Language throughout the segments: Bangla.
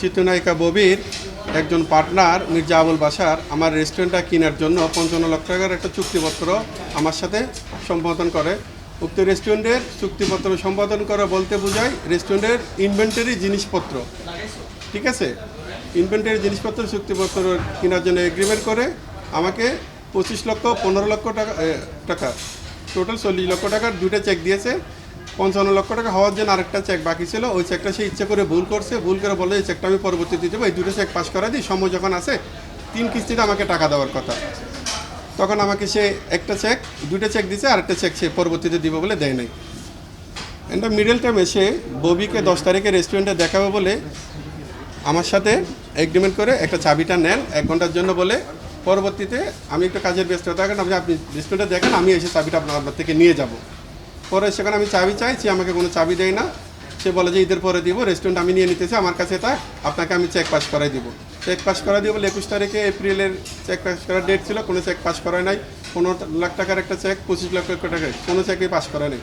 চিত্রনায়িকা ববির একজন পার্টনার, মির্জা আবুল বাসার আমার রেস্টুরেন্টটা কেনার জন্য পঞ্চান্ন লক্ষ টাকার একটা চুক্তিপত্র আমার সাথে সম্পাদন করে। উক্ত রেস্টুরেন্টের চুক্তিপত্র সম্পাদন করা বলতে বোঝায় রেস্টুরেন্টের ইনভেন্টারি জিনিসপত্র। ঠিক আছে? ইনভেন্টারি জিনিসপত্র চুক্তিপত্র কেনার জন্য এগ্রিমেন্ট করে আমাকে পঁচিশ লক্ষ, পনেরো লক্ষ টাকা টাকা টোটাল চল্লিশ লক্ষ টাকার দুটো চেক দিয়েছে। পঞ্চান্ন লক্ষ টাকা হওয়ার জন্য আরেকটা চেক বাকি ছিল। ওই চেকটা সে ইচ্ছে করে ভুল করছে। ভুল করে বলে এই চেকটা আমি পরবর্তীতে দেবো এই দুটো চেক পাস করা দিই। সময় যখন আসে, তিন কিস্তিতে আমাকে টাকা দেওয়ার কথা। তখন আমাকে সে একটা চেক দুটো চেক দিছে, আরেকটা চেক সে পরবর্তীতে দিব বলে দেয় নাই। এটা মিডল টাইম এসে ববিকে দশ তারিখে রেস্টুরেন্টে দেখাবে বলে আমার সাথে এগ্রিমেন্ট করে একটা চাবিটা নেন। এক ঘণ্টার জন্য বলে, পরবর্তীতে আমি একটু কাজের ব্যস্ত থাকেন আপনি আপনি রেস্টুরেন্টে দেখেন, আমি এসে চাবিটা আপনার থেকে নিয়ে যাব। পরে সেখানে আমি চাবি চাই সে আমাকে কোনো চাবি দেয় না। সে বলে যে, ঈদের পরে দিব রেস্টুরেন্ট আমি নিয়ে নিতেছি, আমার কাছে থাক, আপনাকে আমি চেক পাস করাই দিব। চেক পাস করা দিব বলে, একুশ তারিখে এপ্রিলের চেক পাস করার ডেট ছিল, কোনো চেক পাস করায় নাই। পনেরো লাখ টাকার একটা চেক পঁচিশ লক্ষ টাকা কোনো চেকই পাস করা নেই।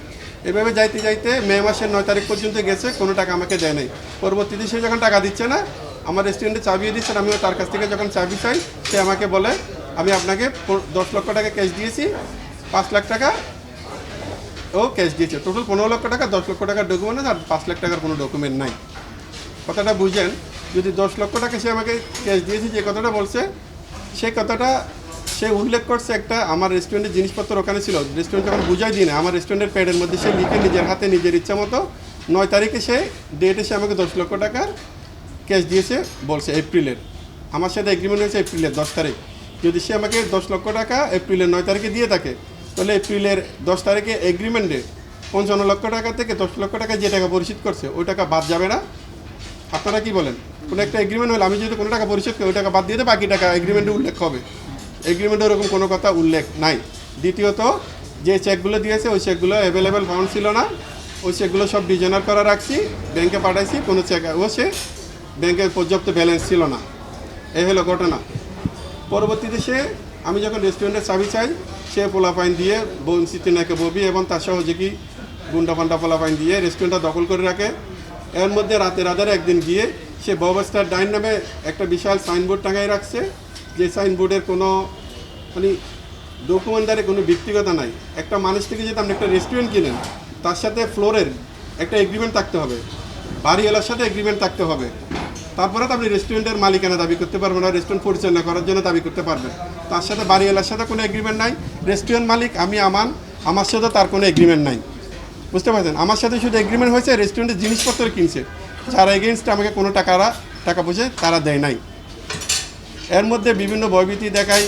এভাবে যাইতে যাইতে মে মাসের নয় তারিখ পর্যন্ত গেছে, কোনো টাকা আমাকে দেয় নাই। পরবর্তীতে সে যখন টাকা দিচ্ছে না, আমার রেস্টুরেন্টে চাবিয়ে দিচ্ছেন আমিও তার কাছ থেকে যখন চাবি চাই, সে আমাকে বলে, আমি আপনাকে দশ লক্ষ টাকা ক্যাশ দিয়েছি, পাঁচ লাখ টাকা ও ক্যাশ দিয়েছে। টোটাল পনেরো লক্ষ টাকা, দশ লক্ষ টাকার ডকুমেন্ট আছে, আর পাঁচ লাখ টাকার কোনো ডকুমেন্ট নাই। কথাটা বুঝেন, যদি দশ লক্ষ টাকা সে আমাকে ক্যাশ দিয়েছে, যে কথাটা বলছে সেই কথাটা সে উল্লেখ করছে একটা আমার রেস্টুরেন্টের জিনিসপত্র ওখানে ছিল। রেস্টুরেন্ট যখন বুঝাই দিই না আমার রেস্টুরেন্টের প্যাডের মধ্যে সে লিখে নিজের হাতে, নিজের ইচ্ছা মতো নয় তারিখে সে ডেট এসে আমাকে দশ লক্ষ টাকার ক্যাশ দিয়েছে, বলছে এপ্রিলের আমার সাথে এগ্রিমেন্ট হয়েছে এপ্রিলের দশ তারিখ। যদি সে আমাকে দশ লক্ষ টাকা এপ্রিলের নয় তারিখে দিয়ে থাকে তাহলে এপ্রিলের দশ তারিখে এগ্রিমেন্টে পঞ্চান্ন লক্ষ টাকা থেকে দশ লক্ষ টাকা যে টাকা পরিশোধ করছে ওই টাকা বাদ যাবে না? আপনারা কি বলেন? কোনো একটা এগ্রিমেন্ট হলে আমি যদি কোনো টাকা পরিশোধ করি ওই টাকা বাদ দিয়ে দেয়, বাকি টাকা এগ্রিমেন্টে উল্লেখ হবে। এগ্রিমেন্টে ওরকম কোনো কথা উল্লেখ নাই। দ্বিতীয়ত যে চেকগুলো দিয়েছে ওই চেকগুলো অ্যাভেলেবেল ফাউন্ড ছিল না। ওই চেকগুলো সব ডিজাইনার করা রাখছি ব্যাংকে পাঠাইছি কোনো চেক ও সে ব্যাংকের পর্যাপ্ত ব্যালেন্স ছিল না। এই হলো ঘটনা। পরবর্তীতে সে আমি যখন রেস্টুরেন্টের চাবি চাই সে পোলাপাইন দিয়ে বংশী তিনাকে ববি এবং তার সহযোগী গুন্ডা পান্ডা পোলাপাইন দিয়ে রেস্টুরেন্টটা দখল করে রাখে। এর মধ্যে রাতে রাতের একদিন গিয়ে সে ববস্টার ডাইন নামে একটা বিশাল সাইনবোর্ড টাঙাই রাখছে। যে সাইনবোর্ডের কোনো মানে ডকুমেন্টারে কোনো ব্যক্তিগতা নাই। একটা মানুষ থেকে যদি আপনি একটা রেস্টুরেন্ট কিনেন, তার সাথে ফ্লোরের একটা এগ্রিমেন্ট থাকতে হবে। বাড়িওয়ালার সাথে এগ্রিমেন্ট থাকতে হবে। তারপরে তো আপনি রেস্টুরেন্টের মালিকানা দাবি করতে পারবেন না রেস্টুরেন্ট পরিচালনা করার জন্য দাবি করতে পারবেন। তার সাথে বাড়িওয়ালার সাথে কোনো এগ্রিমেন্ট নাই। রেস্টুরেন্ট মালিক, আমি, আমান, আমার সাথে তার কোনো এগ্রিমেন্ট নাই। বুঝতে পারছেন? আমার সাথে শুধু এগ্রিমেন্ট হয়েছে রেস্টুরেন্টের জিনিসপত্র কিনছে। যারা এগেনস্টে আমাকে কোনো টাকারা, টাকা পয়সা তারা দেয় নাই। এর মধ্যে বিভিন্ন ভয়ভীতি দেখায়,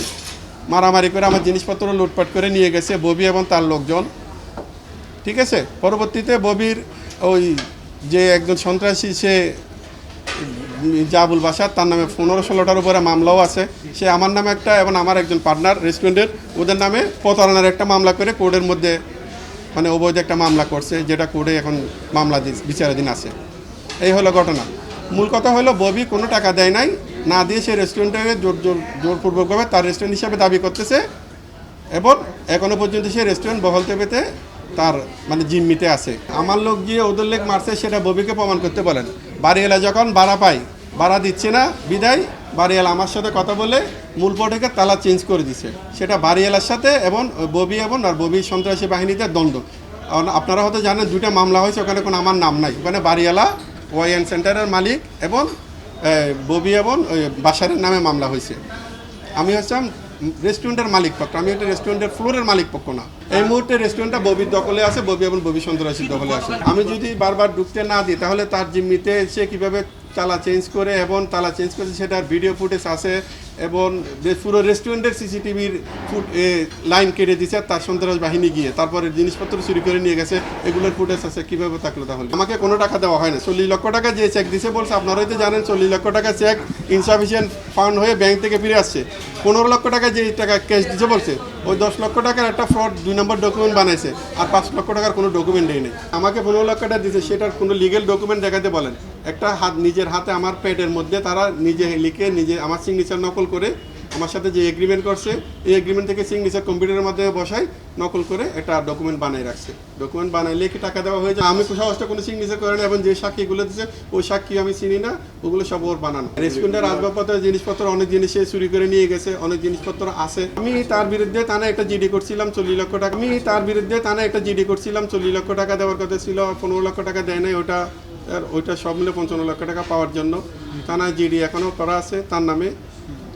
মারামারি করে আমার জিনিসপত্র লুটপাট করে নিয়ে গেছে ববি এবং তার লোকজন। ঠিক আছে? পরবর্তীতে ববির ওই যে একজন সন্ত্রাসী, সে জাবুল বাসার, তার নামে পনেরো ষোলোটার উপরে মামলাও আছে। সে আমার নামে একটা এবং আমার একজন পার্টনার রেস্টুরেন্টের ওদের নামে প্রতারণার একটা মামলা করে কোর্টের মধ্যে মানে অবৈধ একটা মামলা করছে, যেটা কোর্টে এখন মামলা বিচারাধীন আছে। এই হলো ঘটনা। মূল কথা হলো, ববি কোনো টাকা দেয় নাই, না দিয়ে সে রেস্টুরেন্টে জোর জোর, জোরপূর্বকভাবে তার রেস্টুরেন্ট হিসাবে দাবি করতেছে এবং এখনও পর্যন্ত সে রেস্টুরেন্ট বহলতে পেতে তার মানে জিম্মিতে আছে। আমার লোক গিয়ে ওদের লেগ মারছে, সেটা ববিকে প্রমাণ করতে বলেন। বাড়িওয়ালা যখন ভাড়া পাই ভাড়া দিচ্ছে না, বিদায়, বাড়িওয়ালা আমার সাথে কথা বলে মূল পটেকে তালা চেঞ্জ করে দিছে। সেটা বাড়িওয়ালার সাথে এবং ববি এবং আর ববি সন্ত্রাসী বাহিনীতে দ্বন্দ্ব কারণ আপনারা হয়তো জানেন দুটা মামলা হয়েছে, ওখানে কোনো আমার নাম নাই। ওখানে বাড়িওয়ালা, ওয়াইএন সেন্টারের মালিক এবং ববি এবং বাসারের নামে মামলা হয়েছে। আমি হচ্ছিলাম রেস্টুরেন্টের মালিক পক্ষ, আমি একটা রেস্টুরেন্টের ফ্লোরের মালিক পক্ষ না। এই মুহূর্তে রেস্টুরেন্টটা ববির দখলে আছে, ববি এবং ববি সন্ত্রাসীর দখলে আছে। আমি যদি বারবার ঢুকতে না দিই, তাহলে তার জিম্মিতে সে কীভাবে তালা চেঞ্জ করে এবং তালা চেঞ্জ করে সেটার ভিডিও ফুটেজ আছে এবং পুরো রেস্টুরেন্টের সিসিটিভির ফুট লাইন কেটে দিছে, তার সন্ত্রাস বাহিনী গিয়ে তারপরে জিনিসপত্র চুরি করে নিয়ে গেছে। এগুলোর ফুটেজ আছে, কীভাবে থাকল তাহলে? আমাকে কোনো টাকা দেওয়া হয় না। চল্লিশ লক্ষ টাকা যে চেক দিছে, বলছে, আপনারাই তো জানেন, চল্লিশ লক্ষ টাকা চেক ইনসাফিসিয়েন্ট ফান্ড হয়ে ব্যাংক থেকে ফিরে আসছে। পনেরো লক্ষ টাকা যে টাকা ক্যাশ দিছে, বলছে, ওই দশ লক্ষ টাকার একটা ফ্রড দুই নম্বর ডকুমেন্ট বানাইছে। আর পাঁচ লক্ষ টাকার কোনো ডকুমেন্ট নেই। আমাকে পনেরো লক্ষ টাকা দিছে, সেটার কোনো লিগেল ডকুমেন্ট দেখাতে বলেন। একটা হাত নিজের হাতে আমার পেটের মধ্যে তারা নিজে লিখে নিজে আমার সিগনেচার নকল করে আমার সাথে যে এগ্রিমেন্ট করছে এই এগ্রিমেন্ট থেকে সিগনেচার কম্পিউটারের মাধ্যমে বসাই নকল করে একটা ডকুমেন্ট বানিয়ে রাখছে। ডকুমেন্ট বানাইলে কি টাকা দেওয়া হয়ে যায়। আমি সহজটা কোনো সিগনেচার করে না এবং যে সাক্ষীগুলো দিচ্ছে ওই সাক্ষী আমি চিনি না ওগুলো সব ওর বানানো। রেস্টুরেন্টের আসবাবপত্র জিনিসপত্র অনেক জিনিস সে চুরি করে নিয়ে গেছে অনেক জিনিসপত্র আছে। আমি তার বিরুদ্ধে থানা একটা জিডি করছিলাম চল্লিশ লক্ষ টাকা। আমি তার বিরুদ্ধে থানা একটা জিডি করছিলাম চল্লিশ লক্ষ টাকা দেওয়ার কথা ছিল পনেরো লক্ষ টাকা দেয় নাই ওটা আর ওইটা সব মিলে পঞ্চান্ন লক্ষ টাকা পাওয়ার জন্য। থানায় জিডি এখনও করা আছে তার নামে।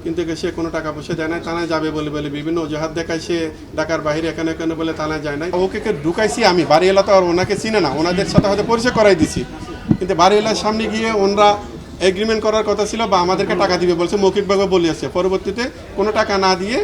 কিন্তু সে কোনো টাকা পয়সা দেয় না থানায় যাবে বলে বলে বিভিন্ন অজুহাত দেখায় সে ঢাকার বাইরে এখানে এখানে বলে থানায় যায় না ওকে ঢুকাইছি আমি, বাড়িওয়ালা তো আর ওনাকে চিনে না, ওনাদের সাথে হয়তো পরিচয় করাই দিছি। কিন্তু বাড়িওয়ালার সামনে গিয়ে ওনরা এগ্রিমেন্ট করার কথা ছিল বা আমাদেরকে টাকা দিবে বলছে মৌখিকভাবে বলিয়েছে। পরবর্তীতে কোনো টাকা না দিয়ে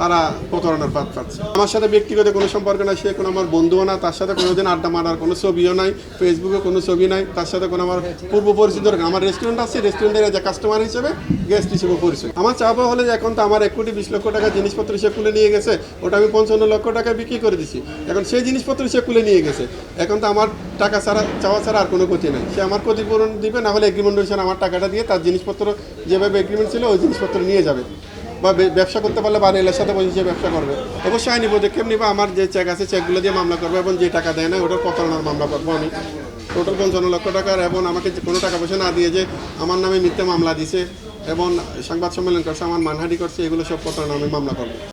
তারা প্রতারণার পাত পাচ্ছে। আমার সাথে ব্যক্তিগত কোনো সম্পর্ক নাই, সে কোনো আমার বন্ধুও না, তার সাথে কোনোদিন আড্ডা মারার কোনো ছবিও নাই ফেসবুকে কোনো ছবি নাই, তার সাথে কোনো আমার পূর্ব পরিচিত আমার রেস্টুরেন্ট আছে রেস্টুরেন্টের যে কাস্টমার হিসেবে গেস্ট হিসেবে পরিচয় আমার চাপা হলে এখন তো আমার এক কোটি বিশ লক্ষ টাকা জিনিসপত্র সে খুলে নিয়ে গেছে, ওটা আমি পঞ্চান্ন লক্ষ টাকা বিক্রি করে দিছি। এখন সেই জিনিসপত্র সে খুলে নিয়ে গেছে। এখন তো আমার টাকা ছাড়া, চাওয়া ছাড়া আর কোনো ক্ষতি নাই। সে আমার ক্ষতিপূরণ দিবে, না হলে এগ্রিমেন্ট আমার টাকাটা দিয়ে তার জিনিসপত্র যেভাবে এগ্রিমেন্ট ছিল, ওই জিনিসপত্র নিয়ে যাবে। বা ব্যবসা করতে পারলে বাড়ির সাথে বসে সে ব্যবসা করবে, অবশ্যই আইনি পদক্ষেপ নিবে আমার যে চেক আছে চেকগুলো দিয়ে মামলা করবে এবং যে টাকা দেয় না, ওটার প্রতারণার মামলা করব আমি। টোটাল পঞ্চান্ন লক্ষ টাকার এবং আমাকে যে কোনো টাকা পয়সা না দিয়ে যে আমার নামে মিথ্যে মামলা দিছে এবং সংবাদ সম্মেলন করছে, আমার মানহানি করছে, এগুলো সব প্রতারণা আমি মামলা করব।